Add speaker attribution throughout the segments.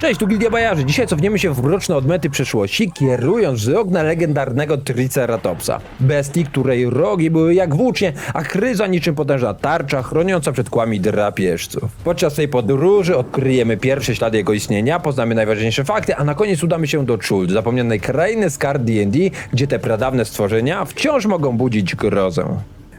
Speaker 1: Cześć, tu Gildia Bajarzy. Dzisiaj cofniemy się w mroczne odmety przeszłości, kierując wzrok na legendarnego Triceratopsa. Bestii, której rogi były jak włócznie, a kryza niczym potężna tarcza, chroniąca przed kłami drapieżców. Podczas tej podróży odkryjemy pierwsze ślady jego istnienia, poznamy najważniejsze fakty, a na koniec udamy się do Chult, zapomnianej krainy z kart D&D, gdzie te pradawne stworzenia wciąż mogą budzić grozę.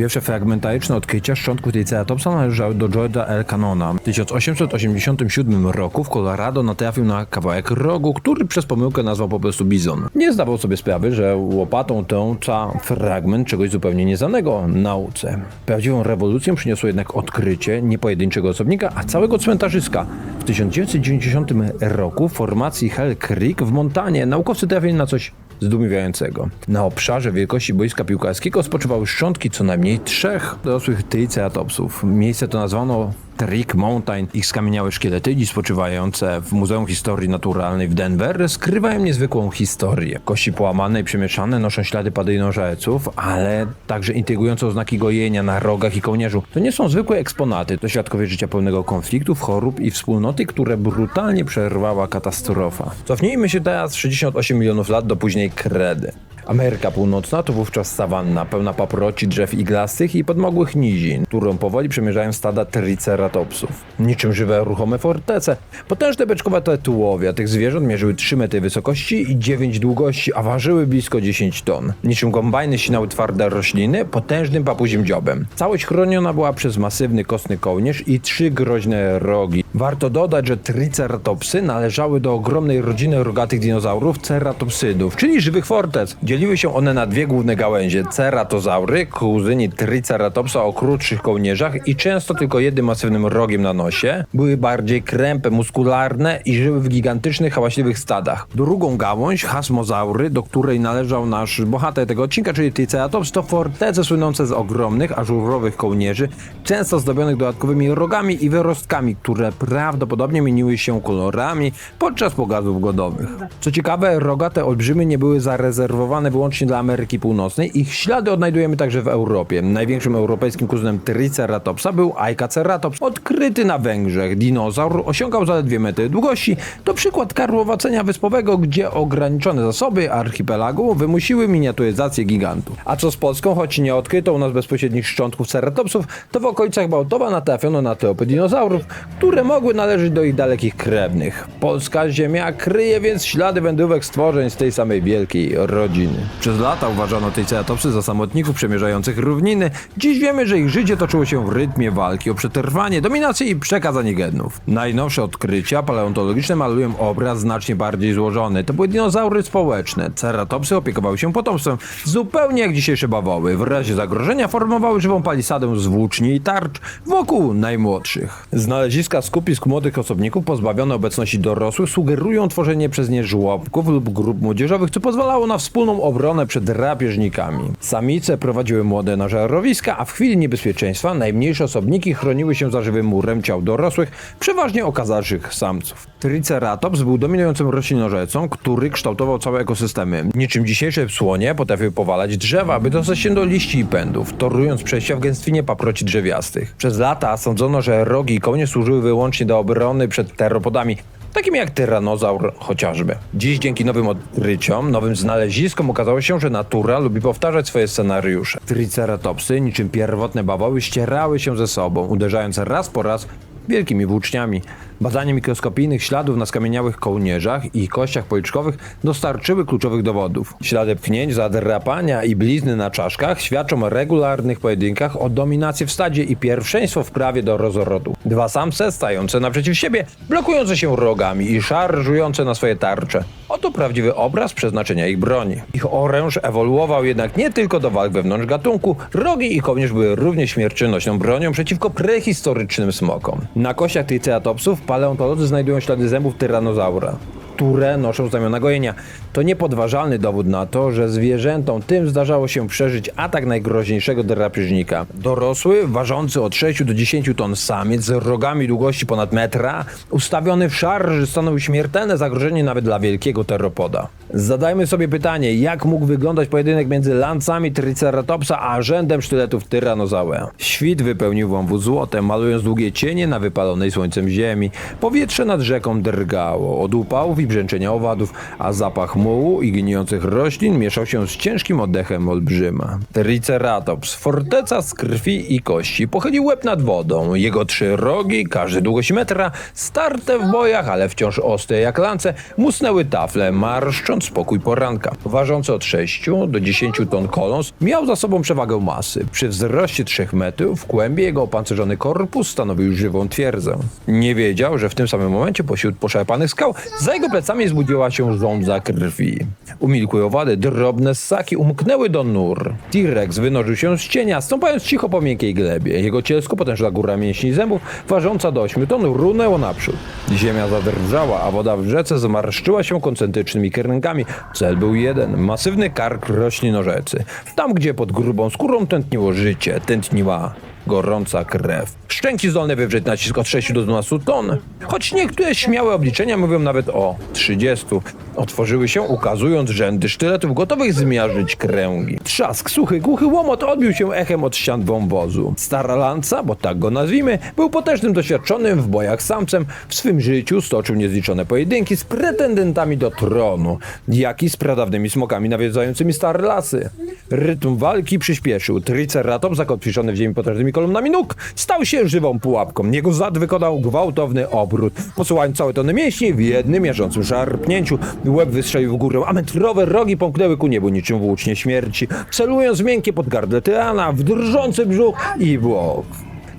Speaker 1: Pierwsze fragmentaryczne odkrycia szczątków Triceratopsa należały do George'a L. Cannona. W 1887 roku w Colorado natrafił na kawałek rogu, który przez pomyłkę nazwał po prostu bizon. Nie zdawał sobie sprawy, że łopatą trąca fragment czegoś zupełnie nieznanego nauce. Prawdziwą rewolucję przyniosło jednak odkrycie nie pojedynczego osobnika, a całego cmentarzyska. W 1990 roku w formacji Hell Creek w Montanie naukowcy trafili na coś zdumiewającego. Na obszarze wielkości boiska piłkarskiego spoczywały szczątki co najmniej trzech dorosłych triceratopsów. Miejsce to nazwano Trick Mountain. Ich skamieniałe szkielety, dziś spoczywające w Muzeum Historii Naturalnej w Denver, skrywają niezwykłą historię. Kości połamane i przemieszane noszą ślady padlinożerców, ale także intrygujące oznaki gojenia na rogach i kołnierzu. To nie są zwykłe eksponaty, to świadkowie życia pełnego konfliktów, chorób i wspólnoty, które brutalnie przerwała katastrofa. Cofnijmy się teraz 68 milionów lat do później Kredy. Ameryka Północna to wówczas sawanna, pełna paproci, drzew iglastych i podmogłych nizin, którą powoli przemierzają stada triceratopsów. Niczym żywe ruchome fortece. Potężne beczkowate tułowia tych zwierząt mierzyły 3 metry wysokości i 9 długości, a ważyły blisko 10 ton. Niczym kombajny sinały twarde rośliny potężnym papuzim dziobem. Całość chroniona była przez masywny kostny kołnierz i trzy groźne rogi. Warto dodać, że triceratopsy należały do ogromnej rodziny rogatych dinozaurów ceratopsydów, czyli żywych fortec. Dzieliły się one na dwie główne gałęzie. Ceratozaury, kuzyni triceratopsa o krótszych kołnierzach i często tylko jednym masywnym rogiem na nosie, były bardziej krępe, muskularne i żyły w gigantycznych, hałaśliwych stadach. Drugą gałąź, hasmozaury, do której należał nasz bohater tego odcinka, czyli triceratops, to fortece słynące z ogromnych, ażurowych kołnierzy, często zdobionych dodatkowymi rogami i wyrostkami, które prawdopodobnie mieniły się kolorami podczas pogazów godowych. Co ciekawe, rogate olbrzymy nie były zarezerwowane wyłącznie dla Ameryki Północnej. Ich ślady odnajdujemy także w Europie. Największym europejskim kuzynem Triceratopsa był Aikaceratops, odkryty na Węgrzech. Dinozaur osiągał zaledwie metry długości. To przykład karłowacenia wyspowego, gdzie ograniczone zasoby archipelagu wymusiły miniaturyzację gigantów. A co z Polską, choć nie odkryto u nas bezpośrednich szczątków ceratopsów, to w okolicach Bałtowa natrafiono na tropy dinozaurów, które mogły należeć do ich dalekich krewnych. Polska ziemia kryje więc ślady wędrówek stworzeń z tej samej wielkiej rodziny. Przez lata uważano triceratopsy za samotników przemierzających równiny. Dziś wiemy, że ich życie toczyło się w rytmie walki o przetrwanie, dominację i przekazanie genów. Najnowsze odkrycia paleontologiczne malują obraz znacznie bardziej złożony. To były dinozaury społeczne. Ceratopsy opiekowały się potomstwem, zupełnie jak dzisiejsze bawoły. W razie zagrożenia formowały żywą palisadę z włóczni i tarcz wokół najmłodszych. Znaleziska skupisk młodych osobników pozbawione obecności dorosłych sugerują tworzenie przez nie żłobków lub grup młodzieżowych, co pozwalało na wspólną obronę przed drapieżnikami. Samice prowadziły młode na żarowiska, a w chwili niebezpieczeństwa najmniejsze osobniki chroniły się za żywym murem ciał dorosłych, przeważnie okazalszych samców. Triceratops był dominującym roślinożercą, który kształtował całe ekosystemy. Niczym dzisiejsze słonie potrafiły powalać drzewa, aby dostać się do liści i pędów, torując przejścia w gęstwinie paproci drzewiastych. Przez lata sądzono, że rogi i konie służyły wyłącznie do obrony przed teropodami, takim jak tyranozaur chociażby. Dziś dzięki nowym odkryciom, nowym znaleziskom okazało się, że natura lubi powtarzać swoje scenariusze. Triceratopsy, niczym pierwotne bawoły, ścierały się ze sobą, uderzając raz po raz wielkimi włóczniami. Badanie mikroskopijnych śladów na skamieniałych kołnierzach i kościach policzkowych dostarczyły kluczowych dowodów. Ślady pchnięć, zadrapania i blizny na czaszkach świadczą o regularnych pojedynkach o dominację w stadzie i pierwszeństwo w prawie do rozrodu. Dwa samce stające naprzeciw siebie, blokujące się rogami i szarżujące na swoje tarcze. Oto prawdziwy obraz przeznaczenia ich broni. Ich oręż ewoluował jednak nie tylko do walk wewnątrz gatunku, rogi i kołnierz były również śmiercionośną bronią przeciwko prehistorycznym smokom. Na kościach triceratopsów paleontolodzy znajdują ślady zębów tyranozaura. Które noszą znamiona gojenia. To niepodważalny dowód na to, że zwierzętom tym zdarzało się przeżyć atak najgroźniejszego drapieżnika. Dorosły, ważący od 6 do 10 ton samiec z rogami długości ponad metra, ustawiony w szarży stanowił śmiertelne zagrożenie nawet dla wielkiego teropoda. Zadajmy sobie pytanie, jak mógł wyglądać pojedynek między lancami Triceratopsa a rzędem sztyletów Tyrannozaura. Świt wypełnił wąwóz złotem, malując długie cienie na wypalonej słońcem ziemi. Powietrze nad rzeką drgało od upałów i brzęczenia owadów, a zapach mułu i gnijących roślin mieszał się z ciężkim oddechem olbrzyma. Triceratops, forteca z krwi i kości, pochylił łeb nad wodą. Jego trzy rogi, każdy długość metra, starte w bojach, ale wciąż ostre jak lance, musnęły tafle, marszcząc spokój poranka. Ważący od 6 do 10 ton kolons, miał za sobą przewagę masy. Przy wzroście 3 metrów w kłębie jego opancerzony korpus stanowił żywą twierdzę. Nie wiedział, że w tym samym momencie pośród poszarpanych skał za jego plecami zbudziła się żądza krwi. Umilkłe owady, drobne ssaki umknęły do nur. T-Rex wynurzył się z cienia, stąpając cicho po miękkiej glebie. Jego cielsko, potężna góra mięśni zębów, ważąca do 8 ton, runęło naprzód. Ziemia zadrżała, a woda w rzece zmarszczyła się koncentrycznymi kręgami. Cel był jeden, masywny kark roślinożecy. Tam, gdzie pod grubą skórą tętniło życie, tętniła gorąca krew. Szczęki zdolne wywrzeć nacisk od 6 do 12 ton. Choć niektóre śmiałe obliczenia mówią nawet o 30. Otworzyły się, ukazując rzędy sztyletów gotowych zmiażdżyć kręgi. Trzask, suchy, głuchy łomot odbił się echem od ścian wąwozu. Stara lanca, bo tak go nazwijmy, był potężnym doświadczonym w bojach samcem. W swym życiu stoczył niezliczone pojedynki z pretendentami do tronu, jak i z pradawnymi smokami nawiedzającymi stare lasy. Rytm walki przyspieszył. Triceratops, zakotwiczony w ziemi potężnymi kolumnami nóg, stał się żywą pułapką. Jego zad wykonał gwałtowny obrót, posuwając całe tony mięśni w jednym mierzącym szarpnięciu. Łeb wystrzelił w górę, a metrowe rogi pomknęły ku niebu. Niczym włócznie śmierci, celując miękkie podgardle tyrana, w drżący brzuch i w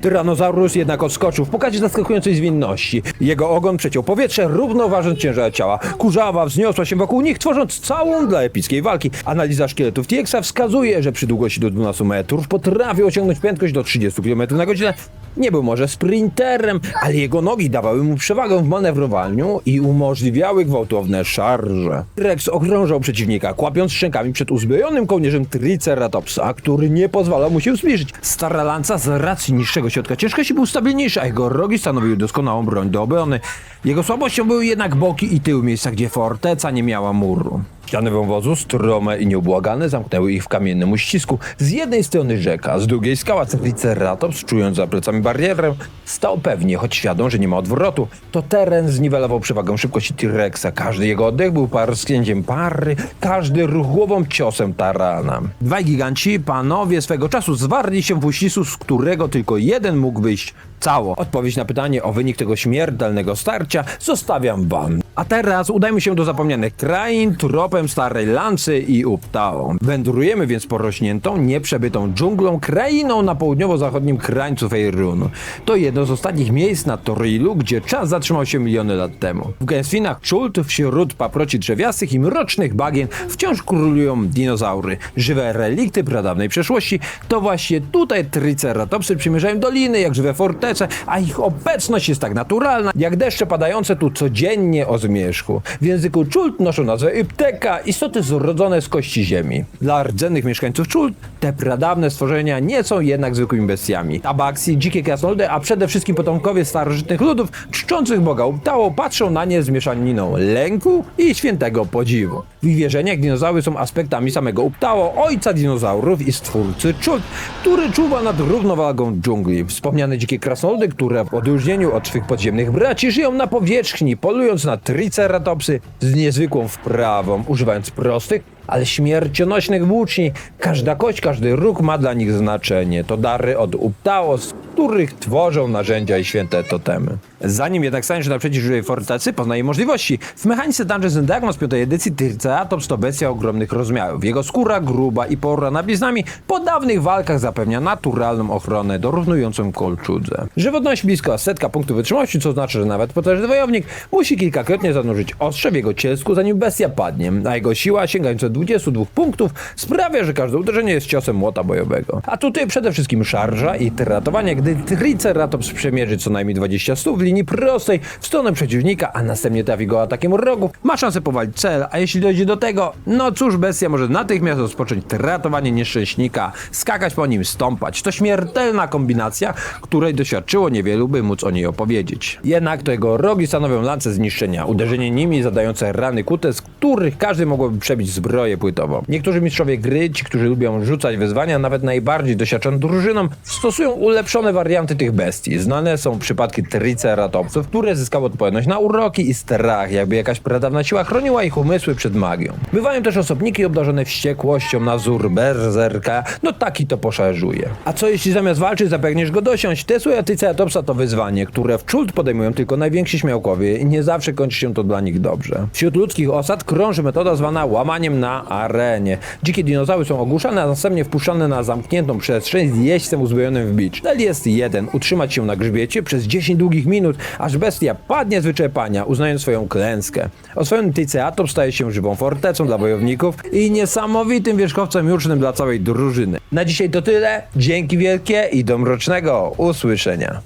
Speaker 1: łok. Tyrannosaurus jednak odskoczył w pokazie zaskakującej zwinności. Jego ogon przeciął powietrze, równoważąc ciężar ciała. Kurzawa wzniosła się wokół nich, tworząc całą dla epickiej walki. Analiza szkieletów T-Rexa wskazuje, że przy długości do 12 metrów potrafił osiągnąć prędkość do 30 km na godzinę. Nie był może sprinterem, ale jego nogi dawały mu przewagę w manewrowaniu i umożliwiały gwałtowne szarże. Rex okrążał przeciwnika, kłapiąc szczękami przed uzbrojonym kołnierzem Triceratopsa, który nie pozwalał mu się zbliżyć. Stara lanca z racji niższego środka ciężkości był stabilniejszy, a jego rogi stanowiły doskonałą broń do obrony. Jego słabością były jednak boki i tył, miejsca gdzie forteca nie miała muru. Ściany wąwozu, strome i nieubłagane, zamknęły ich w kamiennym uścisku. Z jednej strony rzeka, z drugiej skała. Triceratops, czując za plecami barierę, stał pewnie, choć świadom, że nie ma odwrotu. To teren zniwelował przewagę szybkości T-Rexa. Każdy jego oddech był parsknięciem pary, każdy ruch głową ciosem tarana. Dwaj giganci, panowie swego czasu, zwarli się w uścisku, z którego tylko jeden mógł wyjść cało. Odpowiedź na pytanie o wynik tego śmiertelnego starcia zostawiam wam. A teraz udajmy się do zapomnianych krain tropem starej lancy i uptałą. Wędrujemy więc porośniętą, nieprzebytą dżunglą, krainą na południowo-zachodnim krańcu Fejrunu. To jedno z ostatnich miejsc na Torilu, gdzie czas zatrzymał się miliony lat temu. W gęstwinach czult, wśród paproci drzewiastych i mrocznych bagien wciąż królują dinozaury. Żywe relikty pradawnej przeszłości. To właśnie tutaj triceratopsy przymierzają doliny, jak żywe fortece, a ich obecność jest tak naturalna, jak deszcze padające tu codziennie o zmierzchu. W języku czult noszą nazwę Ypteka, istoty zrodzone z kości ziemi. Dla rdzennych mieszkańców czult te pradawne stworzenia nie są jednak zwykłymi bestiami. Tabaksi, dzikie krasnoludy, a przede wszystkim potomkowie starożytnych ludów czczących Boga Uptało patrzą na nie z mieszaniną lęku i świętego podziwu. W ich wierzeniach dinozaury są aspektami samego Uptało, ojca dinozaurów i stwórcy czult, który czuwa nad równowagą dżungli. Wspomniane dzikie krasnoludy, które w odróżnieniu od swych podziemnych braci żyją na powierzchni, polując na triceratopsy z niezwykłą wprawą, używając prostych, ale śmiercionośnych włóczni. Każda kość, każdy róg ma dla nich znaczenie. To dary od Uptao, z których tworzą narzędzia i święte totemy. Zanim jednak staniesz naprzeciw żywej fortecy, poznaj możliwości. W mechanice Dungeons and Dragons piątej edycji Triceratops to bestia ogromnych rozmiarów. Jego skóra gruba i porana bliznami po dawnych walkach zapewnia naturalną ochronę dorównującą kolczudze. Żywotność blisko setka punktów wytrzymałości, co znaczy, że nawet potężny wojownik musi kilkakrotnie zanurzyć ostrze w jego cielsku, zanim bestia padnie, a jego siła sięgająca 22 punktów sprawia, że każde uderzenie jest ciosem młota bojowego. A tutaj przede wszystkim szarża i ratowanie, gdy gdy Triceratops przemierzy co najmniej 20 stóp w linii prostej w stronę przeciwnika, a następnie trafi go atakiem rogów, ma szansę powalić cel, a jeśli dojdzie do tego, no cóż, bestia może natychmiast rozpocząć ratowanie nieszczęśnika, skakać po nim, stąpać. To śmiertelna kombinacja, której doświadczyło niewielu, by móc o niej opowiedzieć. Jednak to jego rogi stanowią lance zniszczenia, uderzenie nimi zadające rany kute, z których każdy mogłoby przebić zbroję płytową. Niektórzy mistrzowie gry, ci, którzy lubią rzucać wyzwania, nawet najbardziej doświadczonym drużynom, stosują ulepszone warianty tych bestii. Znane są przypadki triceratopsów, które zyskały odporność na uroki i strach, jakby jakaś pradawna siła chroniła ich umysły przed magią. Bywają też osobniki obdarzone wściekłością na wzór berzerka, no taki to poszarżuje. A co jeśli zamiast walczyć zapragniesz go dosiąść? Tesla Triceratopsa to wyzwanie, które w czult podejmują tylko najwięksi śmiałkowie i nie zawsze kończy się to dla nich dobrze. Wśród ludzkich osad krąży metoda zwana łamaniem na arenie. Dzikie dinozaury są ogłuszane, a następnie wpuszczane na zamkniętą przestrzeń z jeźdźcem uzbrojonym w bicz. Cel jeden, utrzymać się na grzbiecie przez 10 długich minut, aż bestia padnie z wyczerpania, uznając swoją klęskę. Oswojony Triceratops staje się żywą fortecą dla wojowników i niesamowitym wierzchowcem jucznym dla całej drużyny. Na dzisiaj to tyle, dzięki wielkie i do mrocznego usłyszenia.